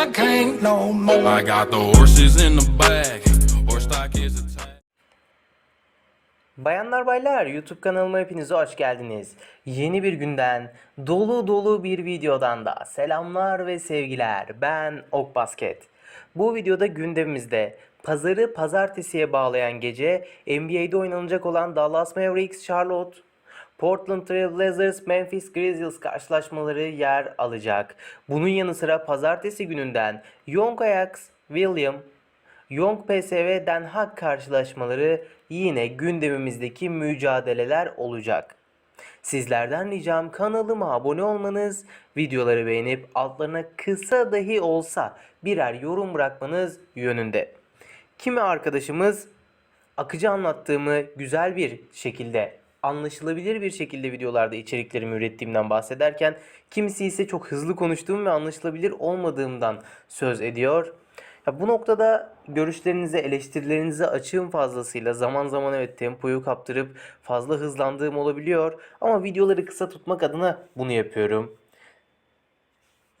I can't no more. I got the horses in the back. Horse stock is attached. Bayanlar baylar YouTube kanalıma hepinize hoş geldiniz. Yeni bir günden dolu dolu bir videodan da selamlar ve sevgiler. Ben Ok Basket. Bu videoda gündemimizde pazarı pazartesiye bağlayan gece NBA'de oynanacak olan Dallas Mavericks Charlotte Portland Trail Blazers Memphis Grizzlies karşılaşmaları yer alacak. Bunun yanı sıra pazartesi gününden Young Ajax William Young PSV Den Haag karşılaşmaları yine gündemimizdeki mücadeleler olacak. Sizlerden ricam kanalıma abone olmanız, videoları beğenip altlarına kısa dahi olsa birer yorum bırakmanız yönünde. Kimi arkadaşımız akıcı anlattığımı güzel bir şekilde, anlaşılabilir bir şekilde videolarda içeriklerimi ürettiğimden bahsederken kimisi ise çok hızlı konuştuğum ve anlaşılabilir olmadığımdan söz ediyor. Ya bu noktada görüşlerinize, eleştirilerinize açığım fazlasıyla zaman zaman evet tempoyu kaptırıp fazla hızlandığım olabiliyor ama videoları kısa tutmak adına bunu yapıyorum.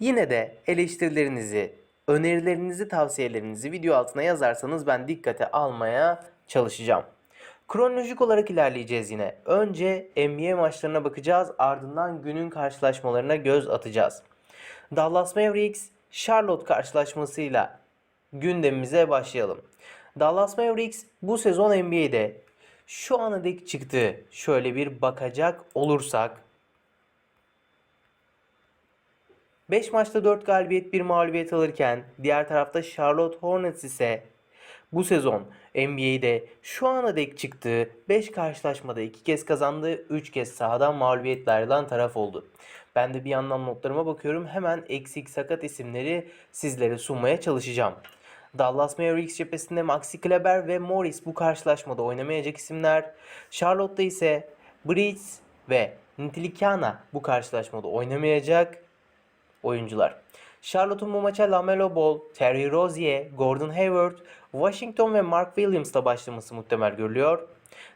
Yine de eleştirilerinizi, önerilerinizi, tavsiyelerinizi video altına yazarsanız ben dikkate almaya çalışacağım. Kronolojik olarak ilerleyeceğiz yine. Önce NBA maçlarına bakacağız, ardından günün karşılaşmalarına göz atacağız. Dallas Mavericks Charlotte karşılaşmasıyla gündemimize başlayalım. Dallas Mavericks bu sezon NBA'de şu ana dek çıktı. Şöyle bir bakacak olursak 5 maçta 4 galibiyet 1 mağlubiyet alırken diğer tarafta Charlotte Hornets ise bu sezon NBA'de şu ana dek çıktığı 5 karşılaşmada 2 kez kazandı, 3 kez sahadan mağlubiyetle ayrılan taraf oldu. Ben de bir yandan notlarıma bakıyorum. Hemen eksik sakat isimleri sizlere sunmaya çalışacağım. Dallas Mavericks cephesinde Maxi Kleber ve Morris bu karşılaşmada oynamayacak isimler. Charlotte'da ise Bridges ve Ntilikana bu karşılaşmada oynamayacak oyuncular. Charlotte'un bu maça LaMelo Ball, Terry Rozier, Gordon Hayward, Washington ve Mark Williams'la başlaması muhtemel görülüyor.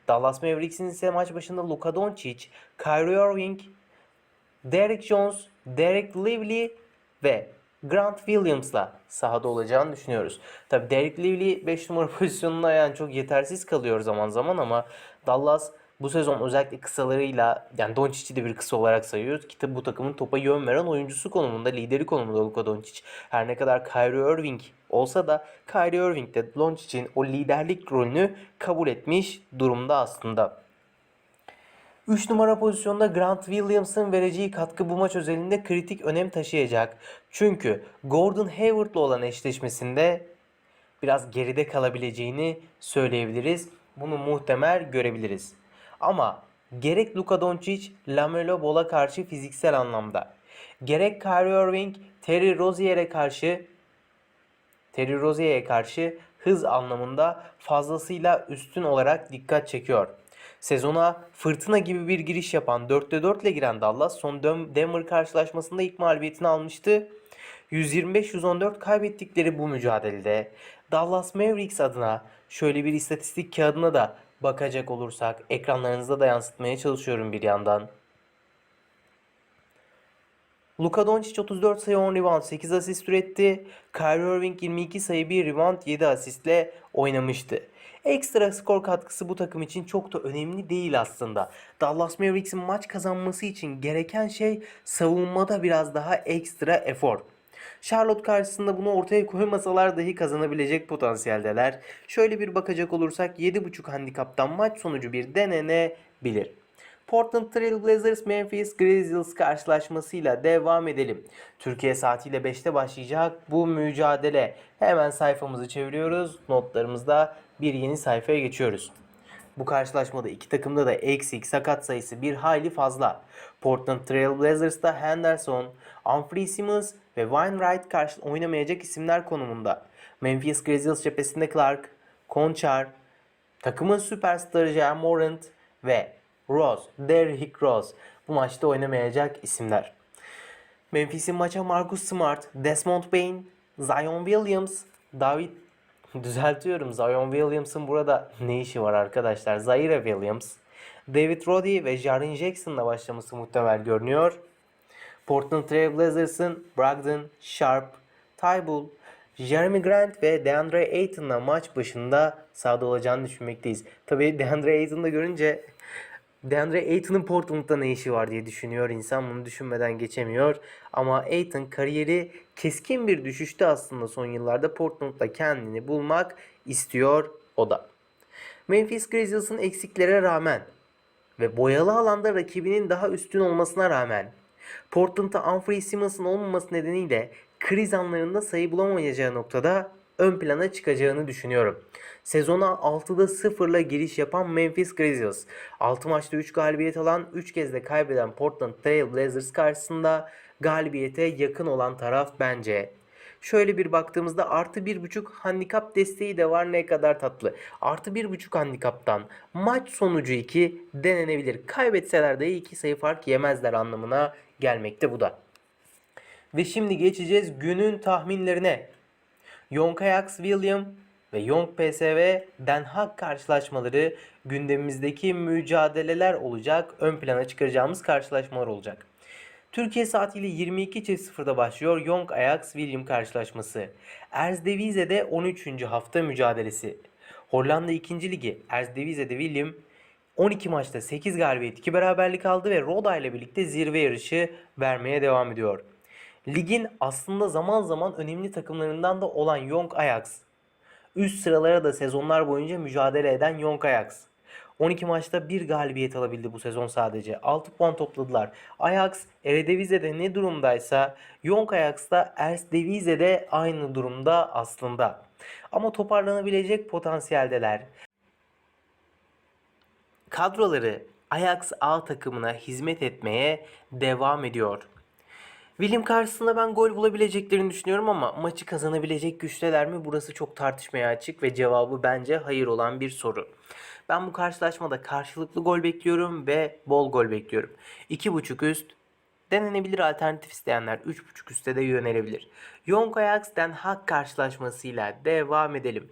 Dallas Mavericks'in ise maç başında Luka Doncic, Kyrie Irving, Derek Jones, Derek Lively ve Grant Williams'la sahada olacağını düşünüyoruz. Tabi Derek Lively 5 numara pozisyonuna yani çok yetersiz kalıyor zaman zaman ama Dallas bu sezon özellikle kısalarıyla yani Doncic'i de bir kısa olarak sayıyoruz ki bu takımın topa yön veren oyuncusu konumunda, lideri konumunda Luka Doncic. Her ne kadar Kyrie Irving olsa da Kyrie Irving de Doncic'in o liderlik rolünü kabul etmiş durumda aslında. 3 numara pozisyonda Grant Williams'ın vereceği katkı bu maç özelinde kritik önem taşıyacak. Çünkü Gordon Hayward'la olan eşleşmesinde biraz geride kalabileceğini söyleyebiliriz. Bunu muhtemel görebiliriz. Ama gerek Luka Doncic, Lamelo Ball'a karşı fiziksel anlamda, gerek Kyrie Irving, Terry Rozier'e karşı Terry Rozier'e karşı hız anlamında fazlasıyla üstün olarak dikkat çekiyor. Sezona fırtına gibi bir giriş yapan 4'te 4 ile giren Dallas son Denver karşılaşmasında ilk mağlubiyetini almıştı. 125-114 kaybettikleri bu mücadelede Dallas Mavericks adına şöyle bir istatistik kağıdına da bakacak olursak ekranlarınızda da yansıtmaya çalışıyorum bir yandan. Luka Doncic 34 sayı 10 rebound 8 asist üretti. Kyrie Irving 22 sayı 1 rebound 7 asistle oynamıştı. Ekstra skor katkısı bu takım için çok da önemli değil aslında. Dallas Mavericks'in maç kazanması için gereken şey savunmada biraz daha ekstra efor. Charlotte karşısında bunu ortaya koymasalar dahi kazanabilecek potansiyeldeler. Şöyle bir bakacak olursak 7.5 handikaptan maç sonucu bir denenebilir. Portland Trail Blazers Memphis Grizzlies karşılaşmasıyla devam edelim. Türkiye saatiyle 5'te başlayacak bu mücadele. Hemen sayfamızı çeviriyoruz. Notlarımızda bir yeni sayfaya geçiyoruz. Bu karşılaşmada iki takımda da eksik sakat sayısı bir hayli fazla. Portland Trail Blazers'ta Henderson, Humphrey Simmons ve Wainwright karşı oynamayacak isimler konumunda. Memphis Grizzlies cephesinde Clark, Conchar, takımın süperstarı Ja Morant ve Rose, Derrick Rose bu maçta oynamayacak isimler. Memphis'in maça Marcus Smart, Desmond Bain, Zion Williams, David düzeltiyorum Zion Williams'ın burada ne işi var arkadaşlar? Zaire Williams, David Roddy ve Jaren Jackson'la başlaması muhtemel görünüyor. Portland Trail Blazers'ın Brogdon, Sharp, Tybull, Jeremy Grant ve DeAndre Ayton'la maç başında sahada olacağını düşünmekteyiz. Tabii DeAndre Ayton'u da görünce DeAndre Ayton'un Portland'da ne işi var diye düşünüyor. İnsan bunu düşünmeden geçemiyor. Ama Ayton kariyeri keskin bir düşüşte aslında son yıllarda Portland'da kendini bulmak istiyor o da. Memphis Grizzlies'ın eksiklere rağmen ve boyalı alanda rakibinin daha üstün olmasına rağmen Portland'da Anthony Simmons'ın olmaması nedeniyle kriz anlarında sayı bulamayacağı noktada ön plana çıkacağını düşünüyorum. Sezona 6'da 0'la giriş yapan Memphis Grizzlies, 6 maçta 3 galibiyet alan, 3 kez de kaybeden Portland Trail Blazers karşısında galibiyete yakın olan taraf bence. Şöyle bir baktığımızda artı bir buçuk handikap desteği de var ne kadar tatlı. Artı bir buçuk handikaptan maç sonucu 2 denenebilir. Kaybetseler de 2 sayı fark yemezler anlamına gelmekte bu da. Ve şimdi geçeceğiz günün tahminlerine. Ajax William ve Young PSV Den Haag karşılaşmaları gündemimizdeki mücadeleler olacak. Ön plana çıkaracağımız karşılaşmalar olacak. Türkiye saatiyle 22.00'da başlıyor Young Ajax William karşılaşması. Eredivisie'de 13. hafta mücadelesi. Hollanda 2. Ligi Eredivisie'de William 12 maçta 8 galibiyet 2 beraberlik aldı ve Roda ile birlikte zirve yarışı vermeye devam ediyor. Ligin aslında zaman zaman önemli takımlarından da olan Young Ajax. Üst sıralara da sezonlar boyunca mücadele eden Young Ajax. 12 maçta bir galibiyet alabildi bu sezon sadece. 6 puan topladılar. Ajax Eredivisie'de ne durumdaysa Young Ajax da Eredivisie'de aynı durumda aslında. Ama toparlanabilecek potansiyeldeler. Kadroları Ajax A takımına hizmet etmeye devam ediyor. William karşısında ben gol bulabileceklerini düşünüyorum ama maçı kazanabilecek güçteler mi? Burası çok tartışmaya açık ve cevabı bence hayır olan bir soru. Ben bu karşılaşmada karşılıklı gol bekliyorum ve bol gol bekliyorum. 2.5 üst denenebilir alternatif isteyenler 3.5 üste de yönelebilir. Young Ajax Den Haag karşılaşmasıyla devam edelim.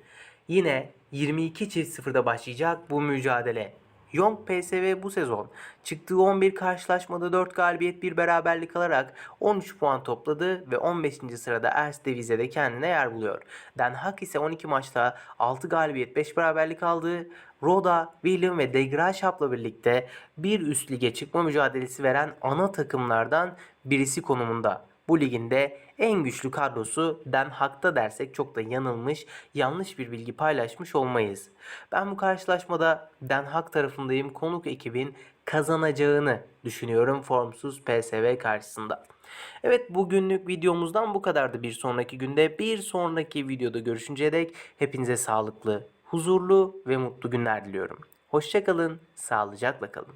Yine 22.0'da başlayacak bu mücadele. Young PSV bu sezon çıktığı 11 karşılaşmada 4 galibiyet 1 beraberlik alarak 13 puan topladı ve 15. sırada Eredivisie'de kendine yer buluyor. Den Haag ise 12 maçta 6 galibiyet 5 beraberlik aldı. Roda, William ve De Graafschap'la birlikte bir üst lige çıkma mücadelesi veren ana takımlardan birisi konumunda. Bu liginde en güçlü kadrosu Den Haag'da dersek çok da yanılmış, yanlış bir bilgi paylaşmış olmayız. Ben bu karşılaşmada Den Haag tarafındayım. Konuk ekibin kazanacağını düşünüyorum formsuz PSV karşısında. Evet bugünlük videomuzdan bu kadardı. Bir sonraki günde bir sonraki videoda görüşünceye dek hepinize sağlıklı, huzurlu ve mutlu günler diliyorum. Hoşçakalın, sağlıcakla kalın.